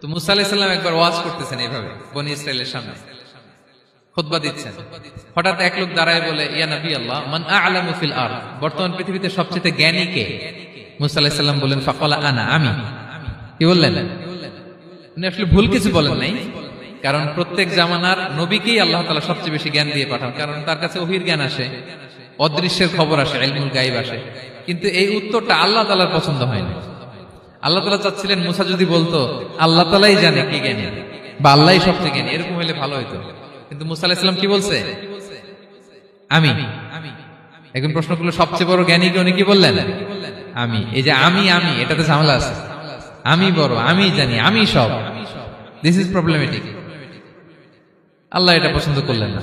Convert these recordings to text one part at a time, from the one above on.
তো মুসা আলাইসাল্লাম একবার ওয়াজ করতেছেন এইভাবে, বনি ইসরায়েলের সামনে। খুতবা দিচ্ছেন। হঠাৎ এক লোক দাঁড়ায় বলে, ইয়া নবী আল্লাহ, মান আ'লামু ফিল আর বর্তমান পৃথিবীতে সবচেয়ে জ্ঞানী কে? মুসা আলাইহিস সালাম বললেন, ফাকালা আনা, আমি। কি বললেন? আসলে ভুল কিছু বলেন নাই, কারণ প্রত্যেক জামানার নবীকেই আল্লাহ তাআলা সবচেয়ে বেশি জ্ঞান দিয়ে পাঠান, কারণ তার কাছে ওহির জ্ঞান আসে, অদৃশ্যের খবর আসে, ইলমুল গাইব আসে। কিন্তু এই উত্তরটা আল্লাহ তালার পছন্দ হয় না আল্লাহ তাআলা চাচ্ছিলেন, মুসা যদি বলতো, আল্লাহ তাআলাই জানে কি জ্ঞানী। বা আল্লাহই সবচেয়ে জ্ঞানী। এরকম হলে ভালো হইতো। কিন্তু মুসা আলাইহিস কি বলছে? আমি। একজন প্রশ্ন করল, সবচেয়ে বড় জ্ঞানী কে? উনি কি বললেন? আমি। এই যে আমি আমি, এটাতে ঝামেলা আছে। আমি বড়, আমি জানি, আমি সব। দিস ইজ প্রবলেমেটিক আল্লাহ এটা পছন্দ করলেন না।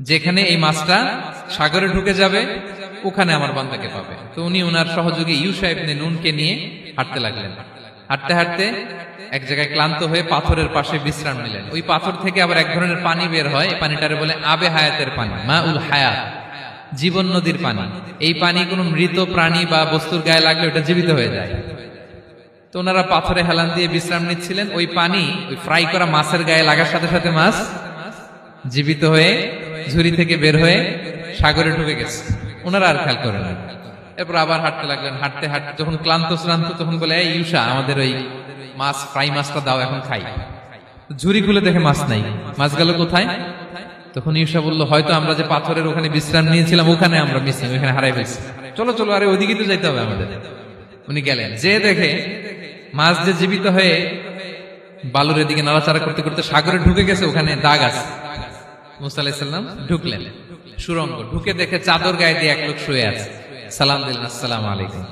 যেখানে এই মাছটা সাগরে ঢুকে যাবে, ওখানে আমার বান্দাকে পাবে। তো উনি ওনার সহযোগী ইউসা ইবনে নুনকে নিয়ে হাঁটতে লাগলেন। হাঁটতে হাঁটতে এক জায়গায় ক্লান্ত হয়ে পাথরের পাশে বিশ্রাম নিলেন। ওই পাথর থেকে আবার এক ধরনের পানি বের হয়। এই পানিটারে বলে আবে হায়াতের পানি মা উল হায়াত জীবন নদীর পানি। এই পানি কোনো মৃত প্রাণী বা বস্তুর গায়ে লাগলে ওটা জীবিত হয়ে যায়। তো ওনারা পাথরে হেলান দিয়ে বিশ্রাম নিচ্ছিলেন। ওই পানি ওই ফ্রাই করা মাছের গায়ে লাগার সাথে সাথে মাছ জীবিত হয়ে ঝুড়ি থেকে বের হয়ে সাগরে ঢুকে গেছে। ওনারা আর খেয়াল করেন এরপর আবার হাঁটতে লাগলেন। হাঁটতে হাঁটতে যখন ক্লান্ত শ্রান্ত তখন বলে, এই ইউসা আমাদের ওই মাছ, ফ্রাই মাছটা দাও, এখন খাই। ঝুড়ি খুলে দেখে মাছ নাই। মাছ গেল কোথায়? তখন ইউসা বলল, হয়তো আমরা যে পাথরের ওখানে বিশ্রাম নিয়েছিলাম, ওখানে আমরা মিসিং, ওখানে হারাই ফেলছি। চলো চলো, আরে ওইদিকে তো যাইতে হবে আমাদের। উনি গেলেন। যে দেখে মাছ যে জীবিত হয়ে বালুর দিকে নাড়াচাড়া করতে করতে সাগরে ঢুকে গেছে, ওখানে দাগ আছে। মুসা ঢুকলেন। সুরঙ্গ, ঢুকে দেখে চাদর গায়ে দিয়ে এক লোক শুয়ে আছে। সালাম দিলেন, আসসালাম আলাইকুম।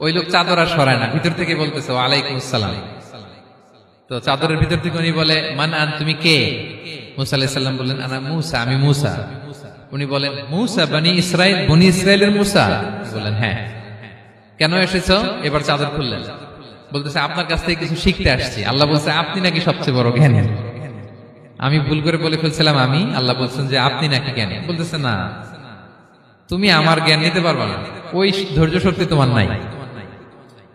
ওই লোক চাদর আর সরায় না, ভিতর থেকে বলতেছে, ওয়ালাইকুম আসসালাম। তো চাদরের ভিতর থেকে উনি বলে, মান আন, তুমি কে? মুসা বললেন, আনা মুসা, আমি মুসা। উনি বলেন, মুসা, বানি ইসরায়েল বনি ইসরায়েলের মুসা? হ্যাঁ। কেন এসেছ? এবার চাদর খুললেন। বলতেছে, আপনার কাছ থেকে কিছু শিখতে আসছি। আল্লাহ বলছে, আপনি নাকি সবচেয়ে বড় জ্ঞানী? আমি ভুল করে বলে ফেলছিলাম আমি? আল্লাহ বলছেন যে আপনি নাকি জ্ঞানী। বলতেছে, না, তুমি আমার জ্ঞান নিতে পারবে না। ওই ধৈর্য শক্তি তোমার নাই।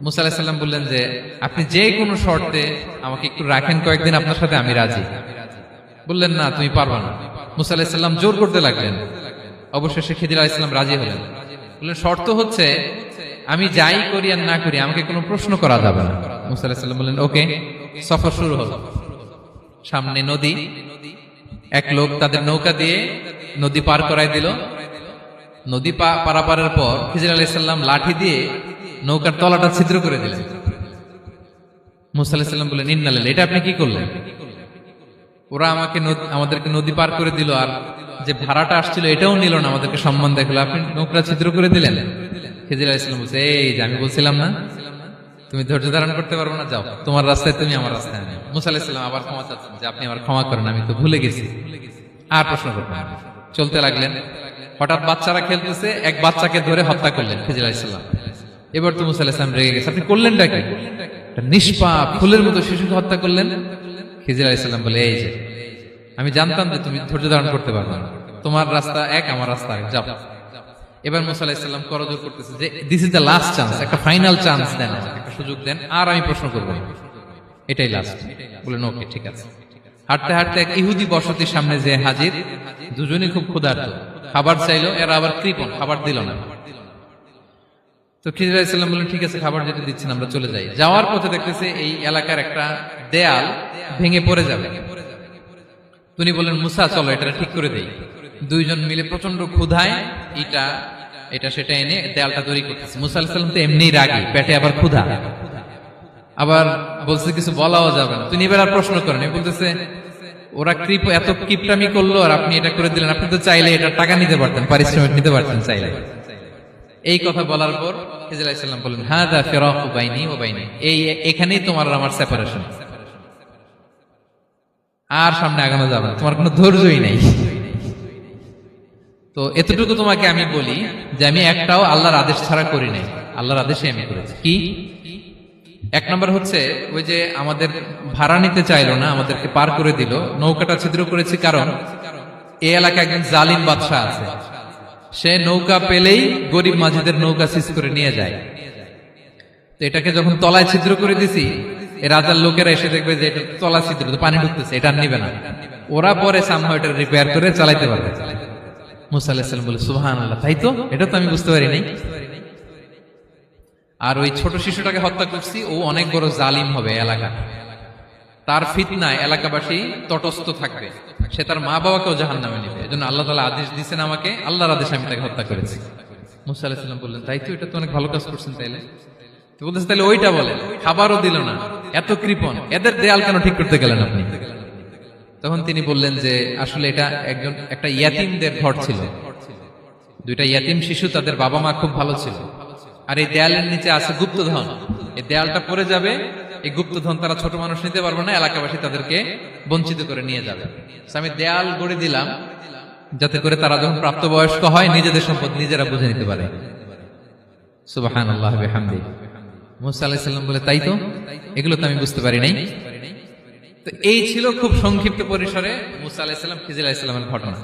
মুসা বললেন যে, আপনি যে কোনো শর্তে আমাকে একটু রাখেন, কয়েকদিন আপনার সাথে আমি রাজি। বললেন, না, তুমি পারবা না। মুসা জোর করতে লাগলেন। অবশেষে খিদির আলাইসাল্লাম রাজি হলেন। বললেন, শর্ত হচ্ছে, আমি যাই করি আর না করি, আমাকে কোনো প্রশ্ন করা যাবে না। মুসা আলাহিসাল্লাম বললেন, ওকে, সফর শুরু হলো। সামনে নদী, এক লোক তাদের নৌকা দিয়ে নদী পার করাই দিল। নদী পারাপারের পর খিজির আলাইসাল্লাম লাঠি দিয়ে নৌকার তলাটা ছিদ্র করে দিলেন। মুসা আলাহিসাল্লাম বললেন ইন্নালেন এটা আপনি কি করলেন? ওরা আমাকে আমাদেরকে নদী পার করে দিল আর যে ভাড়াটা আসছিল এটাও নিল না আমাদেরকে সম্মান দেখল। আপনি নৌকা ছিদ্র করে দিলেন। খিজির আলাইসাল্লাম বলছে, এই যে আমি বলছিলাম না তুমি ধৈর্য ধারণ করতে পারব না, যাও। তোমার রাস্তায় তুমি আমার রাস্তায় আমি মুসা আলাহিসাল্লাম আবার ক্ষমা চাচ্ছেন যে, আপনি আমার ক্ষমা করেন, আমি তো ভুলে গেছি। আর প্রশ্ন করবেন না। চলতে লাগলেন। হঠাৎ বাচ্চারা খেলতেছে, এক বাচ্চাকে ধরে হত্যা করলেন আলাইসাল্লাম এবার তো মুসা আলাহিসাম রেগে গেছে। আপনি করলেন কি? একটা নিষ্পাপ ফুলের মতো শিশুকে হত্যা করলেন। খিজির বলে, এই যে, আমি জানতাম যে তুমি ধৈর্য ধারণ করতে পারবে না। তোমার রাস্তা এক, আমার রাস্তা এক যাও। এবার মুসা আলাহিসাল্লাম করজোর করতেছে যে this is the last chance একটা ফাইনাল চান্স দেন একটা সুযোগ দেন, আর আমি প্রশ্ন করব। এটাই লাস্ট বলেন ওকে ঠিক আছে। হাঁটতে হাঁটতে এক ইহুদি বসতির সামনে যে হাজির, দুজনই খুব ক্ষুধার্ত। খাবার চাইলো, এরা আবার কৃপণ, খাবার দিল না। তো খিজির আলাইসাল্লাম বললেন, ঠিক আছে, খাবার যেটা দিচ্ছেন, আমরা চলে যাই। যাওয়ার পথে দেখতেছে এই এলাকার একটা দেয়াল ভেঙে পড়ে যাবে। তিনি বললেন, মুসা, চলো এটা ঠিক করে দেই। দুইজন মিলে প্রচণ্ড ক্ষুধায় এটা এটা সেটা এনে দেয়ালটা তৈরি করতেছে। মুসা আলাহিসাল্লাম তো এমনি রাগি, পেটে আবার ক্ষুধা। আবার বলছে, কিছু বলাও যাবে না। তিনি এবার আর প্রশ্ন করেন বলতেছে, ওরা কৃপ, এত কিপটামি করল আর আপনি এটা করে দিলেন। আপনি তো চাইলে এটা টাকা নিতে পারতেন, পারিশ্রমিক নিতে পারতেন চাইলে। এই কথা বলার পর হিজল ইসলাম বললেন হ্যাঁ দা ফেরাক বাইনি ও বাইনি। এই, এখানেই তোমার আমার সেপারেশন আর সামনে আগানো যাবে তোমার কোনো ধৈর্যই নাই। তো এতটুকু তোমাকে আমি বলি যে আমি একটাও আল্লাহর আদেশ ছাড়া করি নাই। আল্লাহর আদেশে আমি করেছি। কি? এক নম্বর হচ্ছে ওই যে আমাদের ভাড়া নিতে চাইলো না, আমাদেরকে পার করে দিল। নৌকাটা ছিদ্র করেছি কারণ এই এলাকায় একজন জালিম বাদশাহ আছে। সে নৌকা পেলেই গরিব মাঝিদের নৌকা সিজ করে নিয়ে যায়। তো এটাকে যখন তলায় ছিদ্র করে দিছি রাজার লোকেরা এসে দেখবে যে এটা তলা ছিদ্র পানি ঢুকতেছে, এটা নিবে না। ওরা পরে সামহাও এটা রিপেয়ার করে চালাইতে পারবে। মুসা আলাহিসাল্লাম বলে সুহান আল্লাহ তাই তো? এটা তো আমি বুঝতে পারি নাই। আর ওই ছোট শিশুটাকে হত্যা করছি, ও অনেক বড় জালিম হবে এলাকা। তার ফিতনায় এলাকাবাসী তটস্থ থাকবে। সে তার মা বাবাকেও জাহান নামে নেবে। এজন্য আল্লাহ তালা আদেশ দিচ্ছেন আমাকে, আল্লাহর আদেশে আমি তাকে হত্যা করেছি। মুসা আলাহিসাল্লাম বললেন, তাই তো, এটা তো অনেক ভালো কাজ করছেন তাইলে। তো বলতেছে তাহলে ওইটা বলে খাবারও দিল না। এত কৃপণ, এদের দেয়াল কেন ঠিক করতে গেলেন আপনি? তখন তিনি বললেন যে, আসলে এটা একজন, একটা ইয়াতিমদের ঘর ছিল। দুইটা ইয়াতিম শিশু তাদের বাবা মা খুব ভালো ছিল। আর এই দেয়ালের নিচে আছে গুপ্তধন। এই দেয়ালটা পড়ে যাবে, এই গুপ্তধন তারা ছোট মানুষ নিতে পারবে না, এলাকাবাসী তাদেরকে বঞ্চিত করে নিয়ে যাবে। আমি দেয়াল গড়ে দিলাম, যাতে করে তারা যখন প্রাপ্তবয়স্ক হয়, নিজেদের সম্পদ নিজেরা বুঝে নিতে পারে। সুবাহ আল্লাহ মুসা আলাহিসাল্লাম বলে, তাই তো? এগুলো তো আমি বুঝতে পারি নাই। তো এই ছিল খুব সংক্ষিপ্ত পরিসরে মুসা আলাহিসাল্লাম খিজিল আলাহিসাল্লামের ঘটনা।